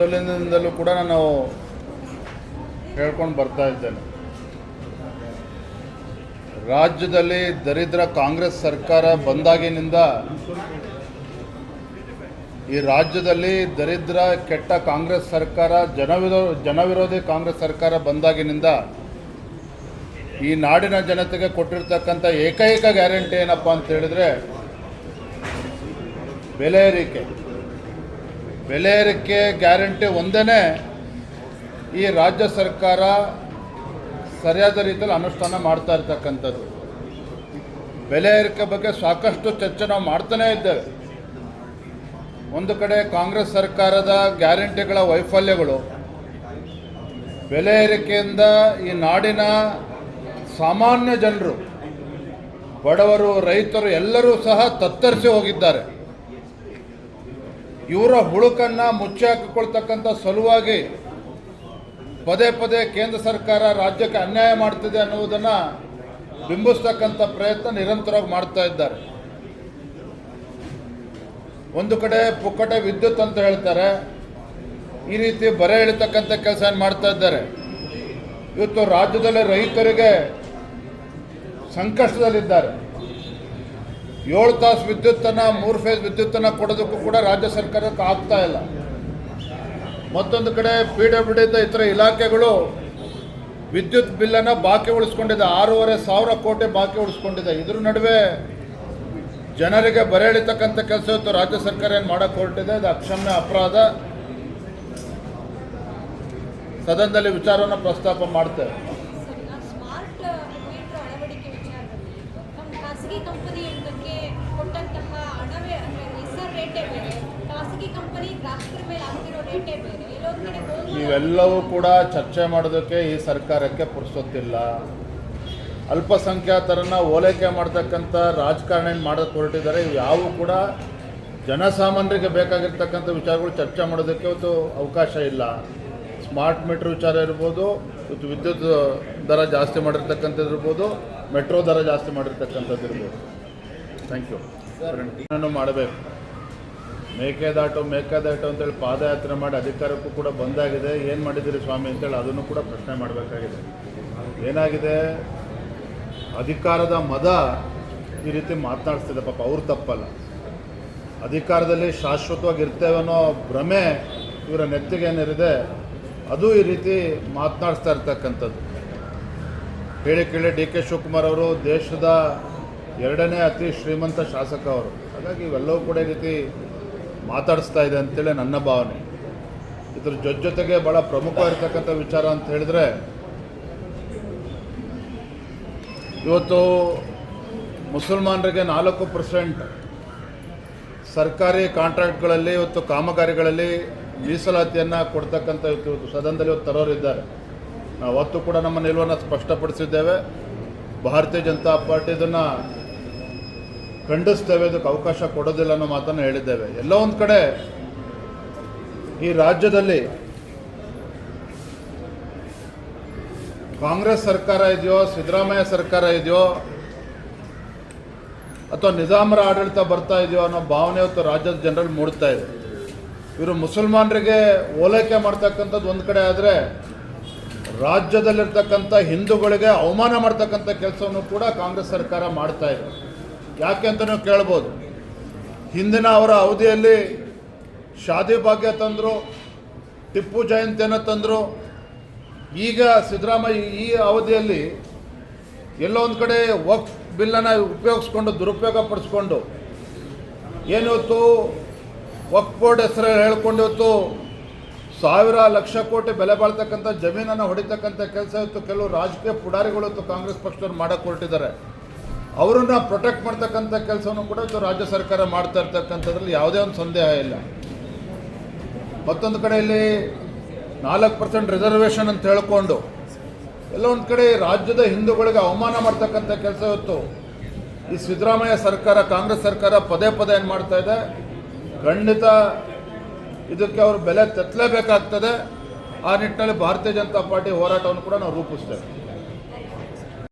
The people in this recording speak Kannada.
ಮೊದಲಿನಿಂದಲೂ ಕೂಡ ನಾನು ಹೇಳ್ಕೊಂಡು ಬರ್ತಾ ಇದ್ದೇನೆ. ರಾಜ್ಯದಲ್ಲಿ ದರಿದ್ರ ಕಾಂಗ್ರೆಸ್ ಸರ್ಕಾರ ಬಂದಾಗಿನಿಂದ ಈ ರಾಜ್ಯದಲ್ಲಿ ದರಿದ್ರ ಕೆಟ್ಟ ಕಾಂಗ್ರೆಸ್ ಸರ್ಕಾರ, ಜನವಿರೋ, ಜನವಿರೋಧಿ ಕಾಂಗ್ರೆಸ್ ಸರ್ಕಾರ ಬಂದಾಗಿನಿಂದ ಈ ನಾಡಿನ ಜನತೆಗೆ ಕೊಟ್ಟಿರ್ತಕ್ಕಂಥ ಏಕೈಕ ಗ್ಯಾರಂಟಿ ಏನಪ್ಪ ಅಂತ ಹೇಳಿದ್ರೆ, ಬೆಲೆ ಏರಿಕೆ. ಬೆಲೆ ಏರಿಕೆ ಗ್ಯಾರಂಟಿ ಒಂದೇ ಈ ರಾಜ್ಯ ಸರ್ಕಾರ ಸರಿಯಾದ ರೀತಿಯಲ್ಲಿ ಅನುಷ್ಠಾನ ಮಾಡ್ತಾ ಇರ್ತಕ್ಕಂಥದ್ದು. ಬೆಲೆ ಏರಿಕೆ ಬಗ್ಗೆ ಸಾಕಷ್ಟು ಚರ್ಚೆ ನಾವು ಮಾಡ್ತಾನೇ ಇದ್ದೇವೆ. ಒಂದು ಕಡೆ ಕಾಂಗ್ರೆಸ್ ಸರ್ಕಾರದ ಗ್ಯಾರಂಟಿಗಳ ವೈಫಲ್ಯಗಳು, ಬೆಲೆ ಏರಿಕೆಯಿಂದ ಈ ನಾಡಿನ ಸಾಮಾನ್ಯ ಜನರು, ಬಡವರು, ರೈತರು ಎಲ್ಲರೂ ಸಹ ತತ್ತರಿಸಿ ಹೋಗಿದ್ದಾರೆ. ಇವರ ಹುಳುಕನ್ನು ಮುಚ್ಚಿ ಹಾಕಿಕೊಳ್ತಕ್ಕಂಥ ಸಲುವಾಗಿ ಪದೇ ಪದೇ ಕೇಂದ್ರ ಸರ್ಕಾರ ರಾಜ್ಯಕ್ಕೆ ಅನ್ಯಾಯ ಮಾಡ್ತಿದೆ ಅನ್ನುವುದನ್ನು ಬಿಂಬಿಸ್ತಕ್ಕಂಥ ಪ್ರಯತ್ನ ನಿರಂತರವಾಗಿ ಮಾಡ್ತಾ ಇದ್ದಾರೆ. ಒಂದು ಕಡೆ ಪುಕ್ಕಟೆ ವಿದ್ಯುತ್ ಅಂತ ಹೇಳ್ತಾರೆ. ಈ ರೀತಿ ಬರೆ ಇಳಿತಕ್ಕಂಥ ಕೆಲಸ ಮಾಡ್ತಾ ಇದ್ದಾರೆ? ಇವತ್ತು ರಾಜ್ಯದಲ್ಲಿ ರೈತರಿಗೆ ಸಂಕಷ್ಟದಲ್ಲಿದ್ದಾರೆ. ಏಳು ತಾಸು ವಿದ್ಯುತ್ತನ್ನು, ಮೂರು ಫೇಸ್ ವಿದ್ಯುತ್ತನ್ನು ಕೊಡೋದಕ್ಕೂ ಕೂಡ ರಾಜ್ಯ ಸರ್ಕಾರಕ್ಕೆ ಆಗ್ತಾ ಇಲ್ಲ. ಮತ್ತೊಂದು ಕಡೆ ಪಿ ಡಬ್ಲ್ಯೂ ಡಿ ಇತರ ಇಲಾಖೆಗಳು ವಿದ್ಯುತ್ ಬಿಲ್ಲನ್ನು ಬಾಕಿ ಉಳಿಸ್ಕೊಂಡಿದೆ. ಆರೂವರೆ ಸಾವಿರ ಕೋಟಿ ಬಾಕಿ ಉಳಿಸ್ಕೊಂಡಿದೆ. ಇದ್ರ ನಡುವೆ ಜನರಿಗೆ ಬರೆ ಎಳಿತಕ್ಕಂಥ ಕೆಲಸ ಇತ್ತು ರಾಜ್ಯ ಸರ್ಕಾರ ಏನು ಮಾಡೋಕ್ಕೆ ಹೊರಟಿದೆ? ಇದು ಅಕ್ಷಮ್ಯ ಅಪರಾಧ. ಸದನದಲ್ಲಿ ವಿಚಾರವನ್ನು ಪ್ರಸ್ತಾಪ ಮಾಡ್ತೇವೆ ಸ್ಮಾರ್ಟ್ ಮೀಟರ್ ಅಳವಡಿಕೆ ವಿಚಾರದಲ್ಲಿ ನಮ್ಮ ಖಾಸಗಿ ಕಂಪನಿಯೊಂದಕ್ಕೆ ಕೊಟ್ಟಂತಹ ಹಣವೇ ಅಂದರೆ ಹೆಸರು ರೇಟೇ ಬೇರೆ. ಖಾಸಗಿ ಕಂಪನಿ ಗ್ರಾಹಕರ ಮೇಲೆ ಆಗ್ತಿರೋ ರೇಟೇ ಬೇರೆ. ಎಲ್ಲೊಂದು ಕಡೆ ಗೋಲ್ಮಾಲ್ ಇವೆಲ್ಲವೂ ಕೂಡ ಚರ್ಚೆ ಮಾಡೋದಕ್ಕೆ ಈ ಸರ್ಕಾರಕ್ಕೆ ಪುರುಸೊತ್ತಿಲ್ಲ. ಅಲ್ಪಸಂಖ್ಯಾತರನ್ನ ಓಲೈಕೆ ಮಾಡ್ತಕ್ಕಂಥ ರಾಜಕಾರಣ ಮಾಡೋಕ್ಕೆ ಹೊರಟಿದ್ದಾರೆ. ಇವು ಯಾವು ಕೂಡ ಜನಸಾಮಾನ್ಯರಿಗೆ ಬೇಕಾಗಿರ್ತಕ್ಕಂಥ ವಿಚಾರಗಳು ಚರ್ಚೆ ಮಾಡೋದಕ್ಕೆ ಇವತ್ತು ಅವಕಾಶ ಇಲ್ಲ. ಸ್ಮಾರ್ಟ್ ಮೀಟ್ರ್ ವಿಚಾರ ಇರ್ಬೋದು ಇವತ್ತು ವಿದ್ಯುತ್ ದರ ಜಾಸ್ತಿ ಮಾಡಿರ್ತಕ್ಕಂಥದ್ದು ಇರ್ಬೋದು ಮೆಟ್ರೋ ದರ ಜಾಸ್ತಿ ಮಾಡಿರ್ತಕ್ಕಂಥದ್ದು ಇರ್ಬೋದು. Thank you. ನಾನು ಮಾಡಬೇಕು. ಮೇಕೆದಾಟು ಮೇಕೆದಾಟು ಅಂತೇಳಿ ಪಾದಯಾತ್ರೆ ಮಾಡಿ ಅಧಿಕಾರಕ್ಕೂ ಕೂಡ ಬಂದಾಗಿದೆ. ಏನು ಮಾಡಿದ್ದೀರಿ ಸ್ವಾಮಿ ಅಂತೇಳಿ ಅದನ್ನು ಕೂಡ ಪ್ರಶ್ನೆ ಮಾಡಬೇಕಾಗಿದೆ. ಏನಾಗಿದೆ? ಅಧಿಕಾರದ ಮದ ಈ ರೀತಿ ಮಾತನಾಡಿಸ್ತಿದೆ. ಪಾಪ ಅವ್ರು ತಪ್ಪಲ್ಲ. ಅಧಿಕಾರದಲ್ಲಿ ಶಾಶ್ವತವಾಗಿ ಇರ್ತೇವೆ ಅನ್ನೋ ಭ್ರಮೆ ಇವರ ನೆತ್ತಿಗೆ ಏನಿರಿದೆ ಅದು ಈ ರೀತಿ ಮಾತನಾಡಿಸ್ತಾ ಇರ್ತಕ್ಕಂಥದ್ದು. ಹೇಳಿ ಕೇಳಿ ಡಿ ಕೆ ಶಿವಕುಮಾರ್ ಅವರು ದೇಶದ ಎರಡನೇ ಅತಿ ಶ್ರೀಮಂತ ಶಾಸಕ ಅವರು. ಹಾಗಾಗಿ ಇವೆಲ್ಲವೂ ಕೂಡ ಈ ರೀತಿ ಮಾತಾಡಿಸ್ತಾ ಇದೆ ಅಂತೇಳಿ ನನ್ನ ಭಾವನೆ. ಇದ್ರ ಜೊತೆ ಜೊತೆಗೆ ಭಾಳ ಪ್ರಮುಖವಾಗಿರ್ತಕ್ಕಂಥ ವಿಚಾರ ಅಂತ ಹೇಳಿದ್ರೆ, ಇವತ್ತು ಮುಸಲ್ಮಾನರಿಗೆ ನಾಲ್ಕು ಪರ್ಸೆಂಟ್ ಸರ್ಕಾರಿ ಕಾಂಟ್ರಾಕ್ಟ್ಗಳಲ್ಲಿ ಇವತ್ತು ಕಾಮಗಾರಿಗಳಲ್ಲಿ ಮೀಸಲಾತಿಯನ್ನು ಕೊಡ್ತಕ್ಕಂಥ ಇವತ್ತು ಇವತ್ತು ಸದನದಲ್ಲಿ ಇವತ್ತು ತರೋರಿದ್ದಾರೆ ನಾವು ಅವತ್ತು ಕೂಡ ನಮ್ಮ ನಿಲುವನ್ನು ಸ್ಪಷ್ಟಪಡಿಸಿದ್ದೇವೆ. ಭಾರತೀಯ ಜನತಾ ಪಾರ್ಟಿ ಇದನ್ನು ಖಂಡಿಸ್ತೇವೆ ಅದಕ್ಕೆ ಅವಕಾಶ ಕೊಡೋದಿಲ್ಲ ಅನ್ನೋ ಮಾತನ್ನು ಹೇಳಿದ್ದೇವೆ. ಎಲ್ಲ ಒಂದು ಕಡೆ ಈ ರಾಜ್ಯದಲ್ಲಿ ಕಾಂಗ್ರೆಸ್ ಸರ್ಕಾರ ಇದೆಯೋ, ಸಿದ್ದರಾಮಯ್ಯ ಸರ್ಕಾರ ಇದೆಯೋ, ಅಥವಾ ನಿಜಾಮರ ಆಡಳಿತ ಬರ್ತಾ ಇದೆಯೋ ಅನ್ನೋ ಭಾವನೆ ಇವತ್ತು ರಾಜ್ಯದ ಜನರಲ್ಲಿ ಮೂಡ್ತಾ ಇದೆ. ಇವರು ಮುಸಲ್ಮಾನರಿಗೆ ಓಲೈಕೆ ಮಾಡ್ತಕ್ಕಂಥದ್ದು ಒಂದು ಕಡೆ ಆದರೆ ರಾಜ್ಯದಲ್ಲಿರ್ತಕ್ಕಂಥ ಹಿಂದೂಗಳಿಗೆ ಅವಮಾನ ಮಾಡ್ತಕ್ಕಂಥ ಕೆಲಸವನ್ನು ಕೂಡ ಕಾಂಗ್ರೆಸ್ ಸರ್ಕಾರ ಮಾಡ್ತಾ ಇದೆ. ಯಾಕೆ ಅಂತ ನೀವು ಕೇಳ್ಬೋದು. ಹಿಂದಿನ ಅವರ ಅವಧಿಯಲ್ಲಿ ಶಾದಿ ಭಾಗ್ಯ ತಂದರು, ಟಿಪ್ಪು ಜಯಂತಿಯನ್ನು ತಂದರು. ಈಗ ಸಿದ್ದರಾಮಯ್ಯ ಈ ಅವಧಿಯಲ್ಲಿ ಎಲ್ಲೋ ಒಂದು ಕಡೆ ವಕ್ ಬಿಲ್ಲನ್ನು ಉಪಯೋಗಿಸ್ಕೊಂಡು, ದುರುಪಯೋಗ ಪಡಿಸ್ಕೊಂಡು, ಏನಿವತ್ತು ವಕ್ ಬೋರ್ಡ್ ಹೆಸರು ಹೇಳ್ಕೊಂಡು ಇವತ್ತು ಸಾವಿರ ಲಕ್ಷ ಕೋಟಿ ಬೆಲೆ ಬಾಳ್ತಕ್ಕಂಥ ಜಮೀನನ್ನು ಹೊಡಿತಕ್ಕಂಥ ಕೆಲಸ ಇವತ್ತು ಕೆಲವು ರಾಜಕೀಯ ಪುಡಾರಿಗಳು ಇವತ್ತು ಕಾಂಗ್ರೆಸ್ ಪಕ್ಷದವ್ರು ಮಾಡಕ್ಕೆ ಹೊರಟಿದ್ದಾರೆ. ಅವರನ್ನ ಪ್ರೊಟೆಕ್ಟ್ ಮಾಡ್ತಕ್ಕಂಥ ಕೆಲಸವನ್ನು ಕೂಡ ಇವತ್ತು ರಾಜ್ಯ ಸರ್ಕಾರ ಮಾಡ್ತಾ ಇರ್ತಕ್ಕಂಥದ್ರಲ್ಲಿ ಯಾವುದೇ ಒಂದು ಸಂದೇಹ ಇಲ್ಲ. ಮತ್ತೊಂದು ಕಡೆಯಲ್ಲಿ ನಾಲ್ಕು ಪರ್ಸೆಂಟ್ ರಿಸರ್ವೇಷನ್ ಅಂತ ಹೇಳ್ಕೊಂಡು, ಎಲ್ಲ ಒಂದು ಕಡೆ ರಾಜ್ಯದ ಹಿಂದೂಗಳಿಗೆ ಅವಮಾನ ಮಾಡ್ತಕ್ಕಂಥ ಕೆಲಸ ಇವತ್ತು ಈ ಸಿದ್ದರಾಮಯ್ಯ ಸರ್ಕಾರ, ಕಾಂಗ್ರೆಸ್ ಸರ್ಕಾರ ಪದೇ ಪದೇ ಏನು ಮಾಡ್ತಾ ಇದೆ? ಖಂಡಿತ ಇದಕ್ಕೆ ಅವರು ಬೆಲೆ ತೆತ್ತಲೇಬೇಕಾಗ್ತದೆ ಆ ನಿಟ್ಟಿನಲ್ಲಿ ಭಾರತೀಯ ಜನತಾ ಪಾರ್ಟಿ ಹೋರಾಟವನ್ನು ಕೂಡ ನಾವು ರೂಪಿಸ್ತೇವೆ.